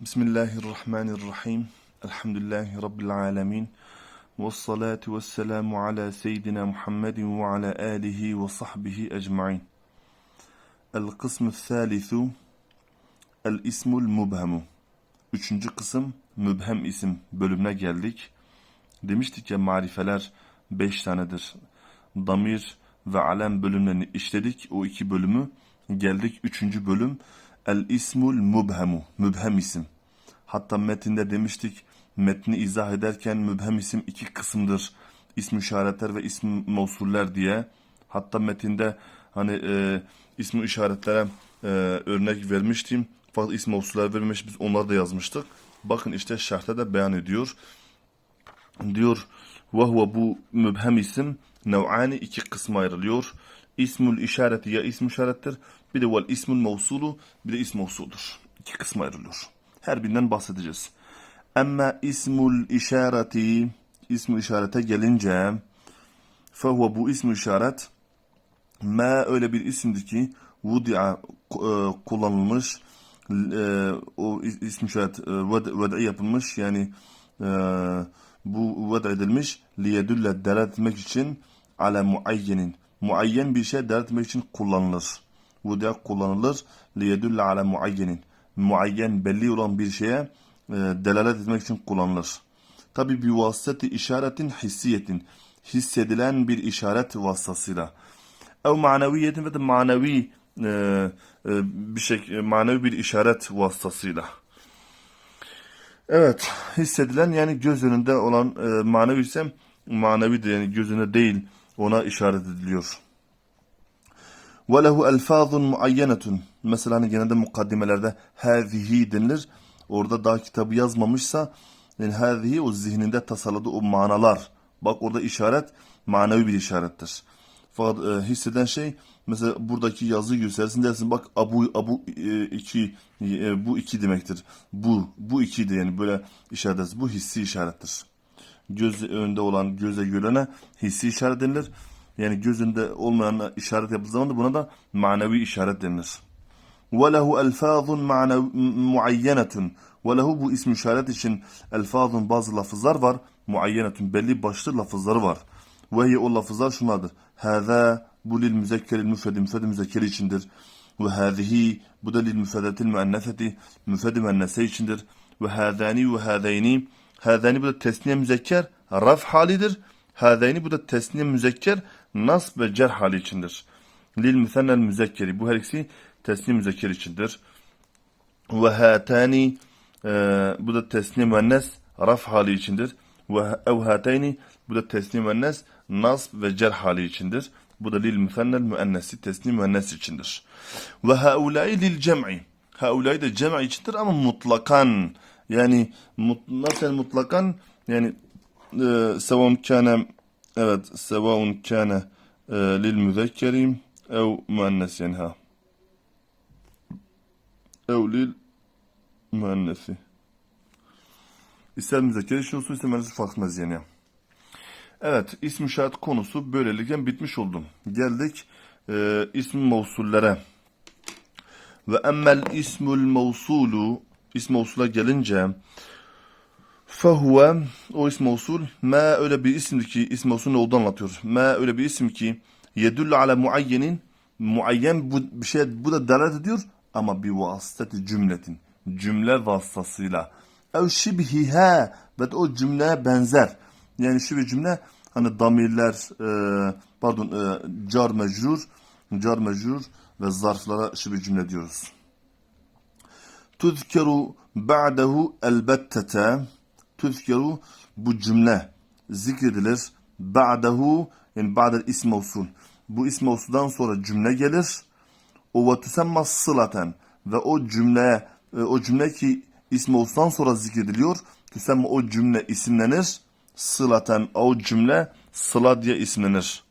Bismillahirrahmanirrahim. Elhamdülillahi Rabbil alemin. Ve salatu ve selamu ala seyyidina Muhammedin ve ala alihi ve sahbihi ecma'in. El kısmü thalithu El ismul mubhemu. Üçüncü kısım mübhem isim bölümüne geldik. Demiştik ya marifeler beş tanedir. Damir ve alem bölümlerini işledik. O iki bölümü geldik. Üçüncü bölüm El ismul mubhemu. Mübhem isim. Hatta metinde demiştik metni izah ederken mübhem isim iki kısımdır. İsm işaretler ve isim mevsuller diye. Hatta metinde hani e, ismi işaretlere e, örnek vermiştim. Fakat isim mevsuller vermiş biz onları da yazmıştık. Bakın işte şerhte de beyan ediyor. Diyor ve huve bu mübhem isim nev'ani iki kısma ayrılıyor. İsmül işareti ya ism işarettir. Bir de vel ismül mevsulu bir de ism mevsudur. İki kısma ayrılıyor. Her birinden bahsedeceğiz. Ama ismul işareti ismül işarete gelince fehuve bu ismül işaret ma öyle bir isimdir ki vudi'a e, kullanılmış e, o ism işaret e, ved'i yapılmış yani bu ved edilmiş liyedulle delalet etmek için ala muayyenin muayyen bir şey delalet etmek için kullanılır. Vudi'a kullanılır liyedulle ala muayyenin muayyen belli olan bir şeye e, delalet etmek için kullanılır. Tabi bir vasıtı işaretin hissiyetin hissedilen bir işaret vasıtasıyla ev maneviyetin ve de manevi e, e, bir şey manevi bir işaret vasıtasıyla. Evet, hissedilen yani göz önünde olan e, manevi ise manevi de yani gözüne değil ona işaret ediliyor. Ve lehu elfazun muayyenetun. Mesela hani genelde mukaddimelerde hazihi denilir. Orada daha kitabı yazmamışsa yani hazihi o zihninde tasarladığı o manalar. Bak orada işaret manevi bir işarettir. Fakat e, hisseden şey mesela buradaki yazı göstersin dersin bak abu abu e, iki e, bu iki demektir. Bu bu ikiydi yani böyle işaret. Bu hissi işarettir. Göz önünde olan göze görene hissi işaret denilir. Yani gözünde olmayan işaret yapıldığı zaman da buna da manevi işaret denilir. وَلَهُ أَلْفَاظٌ مُعَيَّنَةٌ وَلَهُ bu ism işaret için elfazun bazı lafızlar var. Muayyenetun belli başlı lafızları var. Ve o lafızlar şunlardır. Hâzâ bu lil müzekkeril müfredi müfredi müzekkeri içindir. Ve hâzihi bu da lil müfredetil müennefeti müfredi müennese içindir. Ve hâzâni ve hâzeyni hâzâni bu da tesniye müzekker raf halidir. Hâzeyni bu da tesniye müzekker nasb ve cer hali içindir. Lil müsennel müzekkeri bu her ikisi tesniye müzekker içindir. Ve hâtâni e, bu da tesniye müennes raf hali içindir. Ve ev hâteyni bu da tesniye müennes nasb ve cer hali içindir. Bu da lil müfennel müennesi tesnim müennes içindir. Ve haulâi lil cem'i. Haulâi de cem'i içindir ama mutlakan. Yani mut, nasıl mutlakan? Yani e, sevun kâne evet müzekkeri ev müennes yani ha. Ev lil müennesi. İster müzekkeri için olsun ister müennesi fark etmez yani. Evet, ism işaret konusu böylelikle bitmiş oldum. Geldik e, ism mevsullere. Ve emmel ismul mevsulu ism mevsula gelince fehuve o ism mevsul ma öyle bir isimdir ki ism mevsul ne olduğunu anlatıyor. Ma öyle bir isim ki yedullu ala muayyenin muayyen bu bir şey bu da delalet ediyor ama bir vasıtati cümletin cümle vasıtasıyla ev şibhiha ve o cümleye benzer. Yani şu bir cümle hani damirler e, pardon e, car mecrur car mecrur ve zarflara şu bir cümle diyoruz. Tuzkeru ba'dehu elbettete tuzkeru bu cümle zikredilir. Ba'dehu yani ba'del ism usul. Bu ism usuldan sonra cümle gelir. O ve tüsemma sılaten ve o cümle e, o cümle ki ism usuldan sonra zikrediliyor. Tüsemma o cümle isimlenir sılaten o cümle sıla diye isimlenir.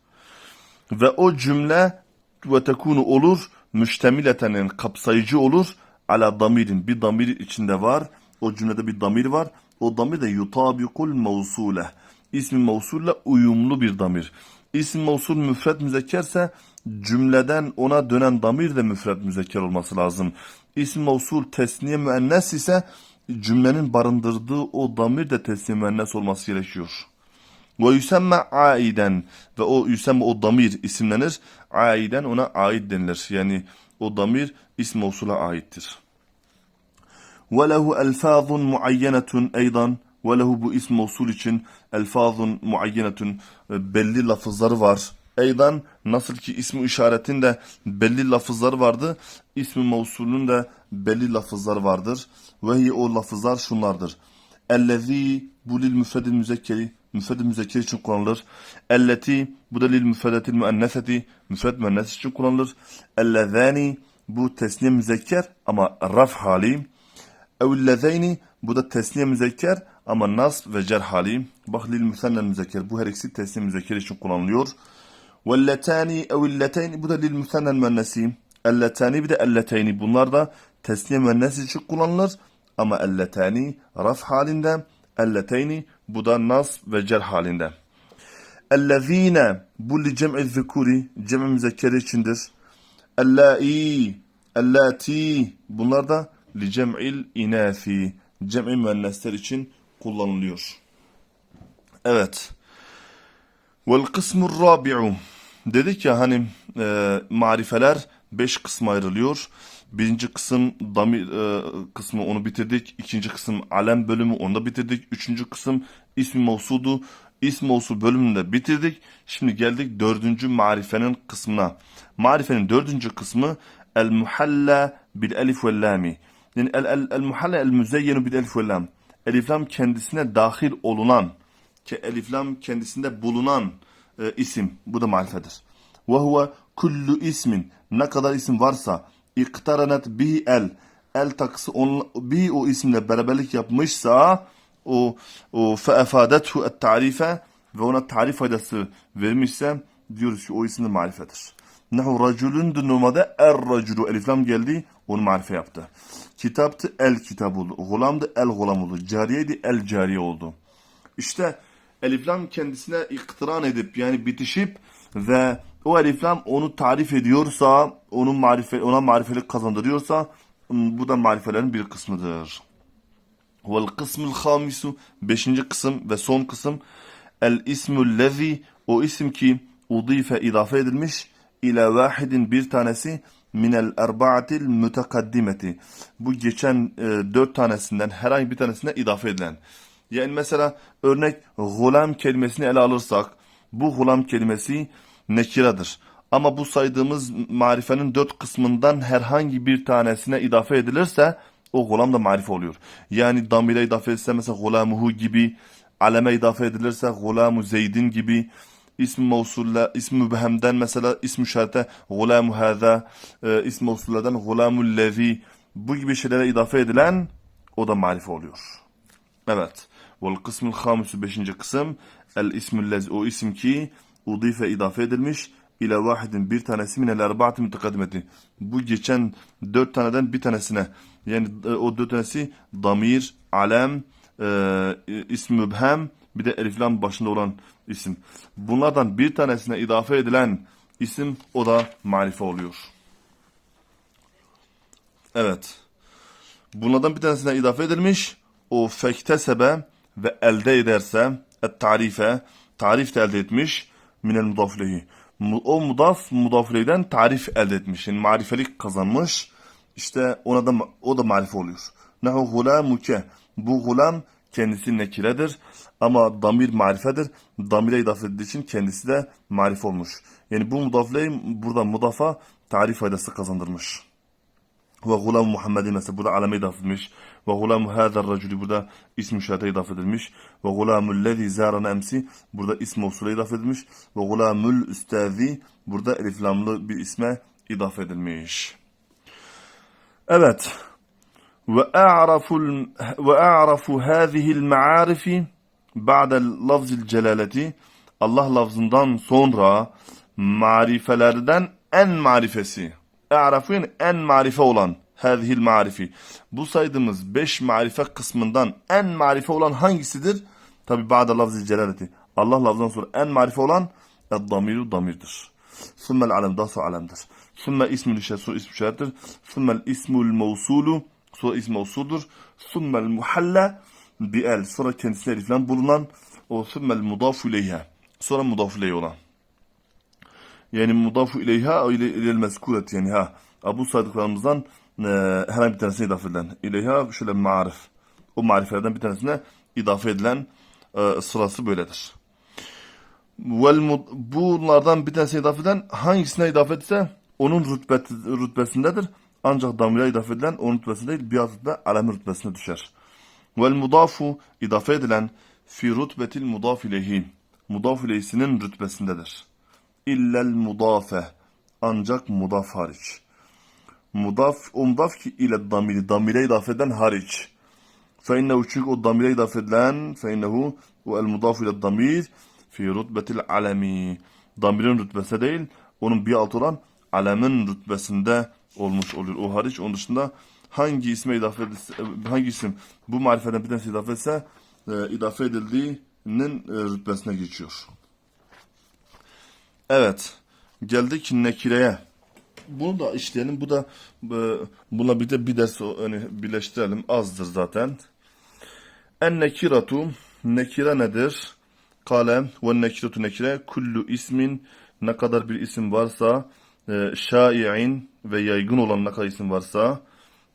Ve o cümle ve tekunu olur müştemileten kapsayıcı olur ala damirin bir damir içinde var. O cümlede bir damir var. O damir de yutabikul mevsule. İsmi mevsulle uyumlu bir damir. İsim mevsul müfret müzekkerse cümleden ona dönen damir de müfret müzekker olması lazım. İsim mevsul tesniye müennes ise cümlenin barındırdığı o damir de teslim müennes olması gerekiyor. Ve yüsemme aiden ve o yüsemme o damir isimlenir. Aiden ona ait denilir. Yani o damir ism usula aittir. Elfazun muayyenetun eydan ve lehu bu ism usul için elfazun muayyenetun belli lafızları var. Eydan nasıl ki ismi işaretin de belli lafızları vardı. İsmi mevsulün de belli lafızları vardır. Ve o lafızlar şunlardır. Ellezî bu lil müfredil müzekkeri müfred müzekker için kullanılır. Elleti bu da lil müfredetil müenneseti müfred müennes için kullanılır. Ellezâni bu tesniye müzekker ama raf hali. Evellezeyni bu da tesniye müzekker ama nasb ve cer hali. Bak lil müsennel müzekker bu her ikisi tesniye müzekker için kullanılıyor. Velletani evilleteyni bu da lil müsennel müennesi. Elletani bir de elleteyni bunlar da tesniye müennesi için kullanılır. Ama elletani raf halinde. Elleteyni bu da nasb ve cer halinde. Ellezine bu li cem'i zikuri cem'i müzekkeri içindir. Ellai ellati bunlar da li cem'il inafi cem'i müennesler için kullanılıyor. Evet. Vel kısmur rabi'u dedik ya hani e, marifeler beş kısma ayrılıyor. Birinci kısım damir e, kısmı onu bitirdik. İkinci kısım alem bölümü onu da bitirdik. Üçüncü kısım ismi mevsudu. İsm mevsul bölümünü de bitirdik. Şimdi geldik dördüncü marifenin kısmına. Marifenin dördüncü kısmı el muhalla bil elif ve lami. Yani el, el, el muhalla el müzeyyenu bil elif ve lam. Elif lam kendisine dahil olunan, ki elif lam kendisinde bulunan e, isim. Bu da marifedir. Ve huve kullu ismin. Ne kadar isim varsa iktaranat bihi el. El takısı on, bir o isimle beraberlik yapmışsa o, o feefadethu et tarife ve ona tarif faydası vermişse diyoruz ki o isim de marifedir. Nehu raculundu normalde er raculu elif lam geldi onu marife yaptı. Kitaptı el kitap oldu. Gulamdı el gulam oldu. Cariyeydi el cariye oldu. İşte elif lam kendisine iktiran edip yani bitişip ve o elif lam onu tarif ediyorsa, onun marife, ona marifelik kazandırıyorsa bu da marifelerin bir kısmıdır. Vel kısmul hamisu beşinci kısım ve son kısım el ismul lezi o isim ki udife idafe edilmiş ile vahidin bir tanesi minel erba'atil mütekaddimeti. Bu geçen e, dört tanesinden herhangi bir tanesine idafe edilen. Yani mesela örnek gulam kelimesini ele alırsak bu gulam kelimesi nekiradır. Ama bu saydığımız marifenin dört kısmından herhangi bir tanesine idafe edilirse o gulam da marife oluyor. Yani damire idafe edilirse mesela gulamuhu gibi, aleme idafe edilirse gulamu zeydin gibi, ismi mevsulle, ismi mübhemden mesela ismi işarete gulamu hâzâ, e, ismi mevsullerden gulamul lezi, bu gibi şeylere idafe edilen o da marife oluyor. Evet. Vel kısmul hamisu beşinci kısım. El ismül lezi o isim ki udife idafe edilmiş ile vahidin bir tanesi minel erbaati mütekaddimeti. Bu geçen dört taneden bir tanesine yani e, o dört tanesi damir, alem, e, ismi mübhem bir de eliflam başında olan isim. Bunlardan bir tanesine idafe edilen isim o da marife oluyor. Evet. Bunlardan bir tanesine idafe edilmiş. O fektesebe ve elde ederse et tarife tarif de elde etmiş minel mudaflehi. O mudaf mudafleyden tarif elde etmiş. Yani marifelik kazanmış. İşte ona da o da marife oluyor. Nehu gulamuke. Bu gulam kendisi nekiredir. Ama damir marifedir. Damire idafe edildiği için kendisi de marife olmuş. Yani bu mudafleyi burada mudafa tarif faydası kazandırmış. Ve gulam Muhammed'in mesela burada aleme idafe edilmiş. Ve gulam hâzer racülü burada ism şahate idafe edilmiş. Ve gulamul lezi zârana emsi burada ism usule idafe edilmiş. Ve gulamul üstâzi burada eliflamlı bir isme idafe edilmiş. Evet. Ve a'rafu hâzihil ma'arifi ba'del lafzil celaleti Allah lafzından sonra marifelerden en marifesi. E'rafu yani en marife olan hâzihil marifi. Bu saydığımız beş marife kısmından en marife olan hangisidir? Tabi ba'da lafzil celaleti. Allah lafzından sonra en marife olan damiru damirdir. Sümmel alem sonra alemdir. Sümme ismül işaret sonra ism işarettir. Sümmel ismül mevsulu Sonra ismi usuldur. Sümmel muhalla bi el. Sonra kendisine eliflen bulunan o sümmel mudafu ileyha. Sonra mudafu ileyhe olan. Yani mudafu ileyha ile ilel mezkuret yani ha. Bu saydıklarımızdan e, herhangi bir tanesine idafe edilen. İleyha şöyle marif. O marifelerden bir tanesine idafe edilen e, sırası böyledir. Vel bunlardan bir tanesine idafe edilen hangisine idafe etse onun rütbet, rütbesindedir. Ancak damgaya idafe edilen onun rütbesine değil biatında alem rütbesine düşer. Vel mudafu idafe edilen fi rütbetil mudaf ileyhi. Mudaf ileyhisinin rütbesindedir. İllel mudafe. Ancak mudaf hariç. Mudaf, o mudaf ki ile damiri, damire idafe edilen hariç. Fe innehu çünkü o damire idafe edilen fe o el mudaf ile damir fi rütbetil alemi. Damirin rütbesi değil, onun bir alt olan alemin rütbesinde olmuş oluyor. O hariç, onun dışında hangi isme idafe edilse, hangi isim bu marifeden bir tanesi idafe etse, e, idafe edildiğinin e, rütbesine geçiyor. Evet, geldik nekireye. Bunu da işleyelim. Bu da e, bununla birlikte bir ders hani birleştirelim. Azdır zaten. En nekiratu nekire nedir? Kale ve nekiratu nekire kullu ismin ne kadar bir isim varsa e, şai'in ve yaygın olan ne kadar isim varsa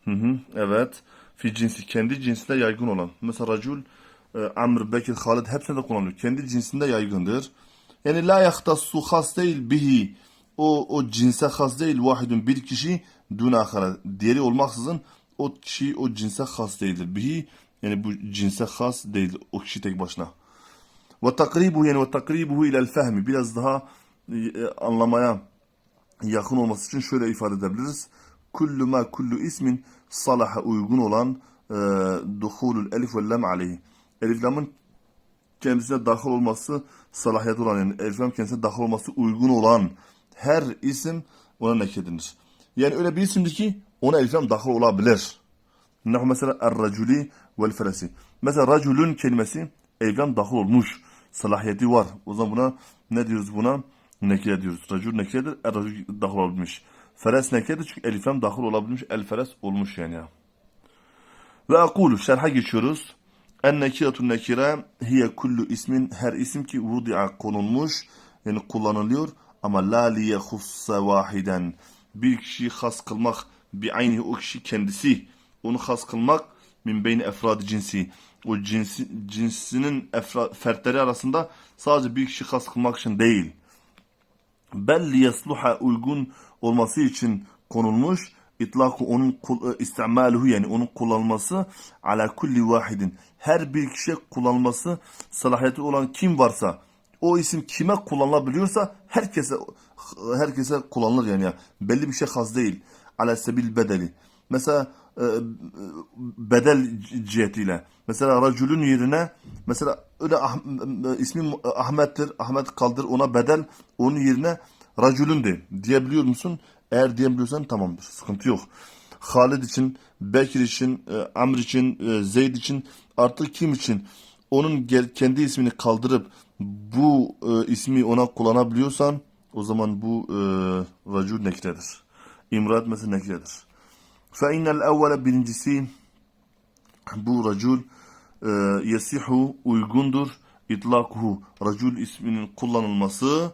hı hı, evet fi cinsi kendi cinsinde yaygın olan. Mesela racul, e, Amr, Bekir, Halid hepsinde de kullanılıyor. Kendi cinsinde yaygındır. Yani la yahtassu has değil bihi. O, o cinse has değil vahidun bir kişi dün ahara. Diğeri olmaksızın o kişi o cinse has değildir. Bihi yani bu cinse has değildir. O kişi tek başına. Ve takribu yani ve takribuhu ilel fehmi. Biraz daha e, anlamaya yakın olması için şöyle ifade edebiliriz. Kullu ma kullu ismin salaha uygun olan e, duhulul elif ve lem aleyhi. Elif lamın kendisine dahil olması salahiyet olan yani elif lam kendisine dahil olması uygun olan her isim ona nekredinir. Yani öyle bir isimdir ki ona elif lam dahil olabilir. Nahu mesela er-raculi vel feresi. Mesela raculun kelimesi elif lam dahil olmuş. Salahiyeti var. O zaman buna ne diyoruz buna? Nekire diyoruz. Racul nekiredir. Er-racul dahil olabilmiş. Feres nekiredir çünkü elif lam dahil olabilmiş. El feres olmuş yani ya. Ve akulu şerha geçiyoruz. En nekiratun nekire hiye kullu ismin her isim ki vudi'a konulmuş yani kullanılıyor ama la liye hussa vahiden bir kişiyi has kılmak bi ayni o kişi kendisi onu has kılmak min beyni efrad cinsi o cinsi, cinsinin efra, fertleri arasında sadece bir kişi has kılmak için değil bel yasluha uygun olması için konulmuş itlakı onun e, istimaluhu yani onun kullanılması ala kulli vahidin. Her bir kişiye kullanılması salahiyeti olan kim varsa o isim kime kullanılabiliyorsa herkese herkese kullanılır yani. Ya. belli bir şey has değil. Ala sebil bedeli. Mesela bedel cihetiyle mesela racülün yerine mesela öyle ah, ismi Ahmet'tir Ahmet kaldır ona bedel onun yerine racülün de diyebiliyor musun? Eğer diyebiliyorsan tamamdır. Sıkıntı yok. Halid için, Bekir için, e, Amr için, e, Zeyd için artık kim için onun kendi ismini kaldırıp bu e, ismi ona kullanabiliyorsan o zaman bu e, racül nekredir. İmrat mesela nekredir. İnnel evvele birincisi bu racul e, yesihu uygundur. İtlakuhu racul isminin kullanılması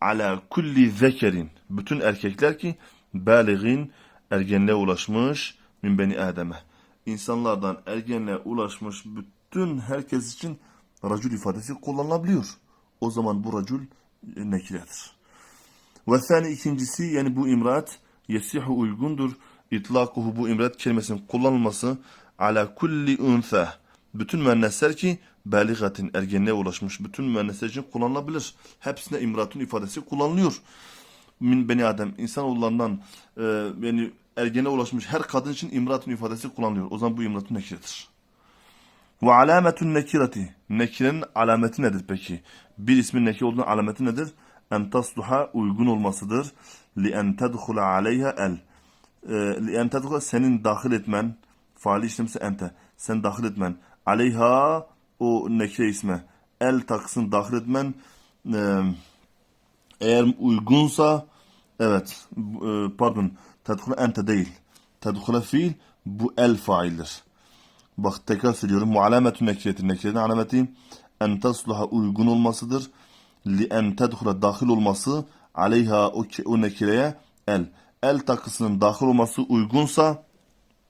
ala kulli zekerin bütün erkekler ki baligin ergenliğe ulaşmış min beni Adem'e. İnsanlardan ergenliğe ulaşmış bütün herkes için racul ifadesi kullanılabiliyor. O zaman bu racul e, nekiredir. Ve sani ikincisi yani bu imrat yesihu uygundur. İtlakuhu bu imrat kelimesinin kullanılması ala kulli unsa. Bütün müennesler ki baligatin ergenliğe ulaşmış bütün müennesler için kullanılabilir. Hepsine imratun ifadesi kullanılıyor. Min beni Adem insanoğullarından e, yani ergenliğe ulaşmış her kadın için imratun ifadesi kullanılıyor. O zaman bu imratun nekiredir. Ve alametun nekireti. Nekirenin alameti nedir peki? Bir ismin nekir olduğunun alameti nedir? En tasluha uygun olmasıdır. Li en tedhula aleyha el. Ee, en tedhula senin dahil etmen. Faali işlemse ente. Sen dahil etmen. Aleyha o nekire isme. El taksın dahil etmen. Ee, eğer uygunsa evet e, pardon tedhula ente değil. Tedhula fiil Bu el faildir. Bak tekrar söylüyorum. Mualametü nekretin. Nekretin alameti en tasluha uygun olmasıdır. Li en tedhula dahil olması aleyha o, o nekireye el. El takısının dahil olması uygunsa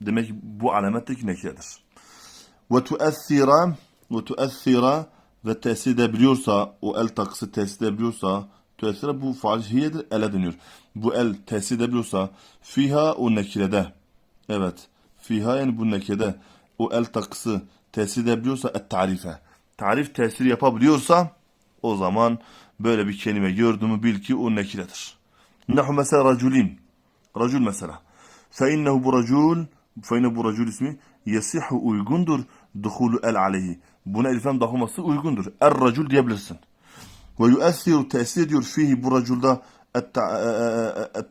demek ki bu alametteki nekiredir. Ve tuessira ve tuessira ve tesir edebiliyorsa o el takısı tesir edebiliyorsa tuessira bu faal hiyedir ele dönüyor. Bu el tesir edebiliyorsa fiha o nekirede evet fiha yani bu nekirede o el takısı tesir edebiliyorsa et tarife tarif tesir yapabiliyorsa o zaman böyle bir kelime gördüğümü bil ki o nekiredir. Nahu mesela raculin racul mesela فإنه bu racul فإنه bu racul ismi yasihu uygundur duhulu el aleyhi. Buna eliflam dahılması uygundur. Er racul diyebilirsin. Ve yuessiru tesir ediyor fihi bu raculda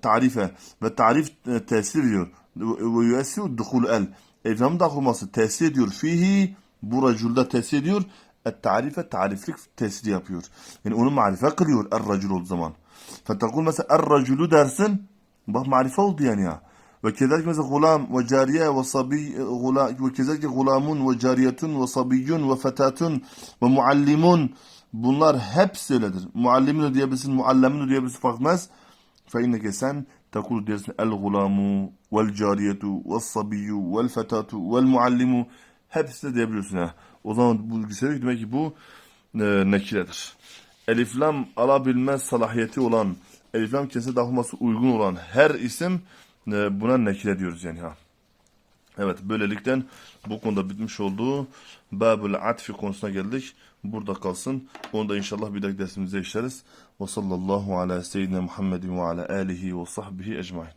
tarife ve tarif e, tesir ediyor. Ve yuessiru duhulu el. Eliflam dahılması tesir ediyor fihi bu raculda tesir ediyor. Et tarife tariflik tesiri yapıyor. Yani onu marife kılıyor er racul olduğu zaman. Fetakul mesela er raculu dersin. ve sabi gula ve kezalik gulamun ve cariyetun ve sabiyyun ve fetatun ve muallimun bunlar hepsi öyledir. Muallimin diyebilirsin, muallemin diyebilirsin fark etmez. İnneke sen tekul dersin el gulamu vel cariyetu vel sabiyyu vel fetatu vel muallimu hepsi de diyebiliyorsun. O zaman bu güzellik demek ki bu e, nekiredir. Eliflam alabilmez salahiyeti olan, eliflam kesin dahılması uygun olan her isim e, buna nekire diyoruz yani ha. Evet böylelikle bu konuda bitmiş olduğu Babül Atfi konusuna geldik. Burada kalsın. Onu da inşallah bir dahaki dersimizde işleriz. Ve sallallahu ala seyyidina Muhammedin ve ala alihi ve sahbihi ecmain.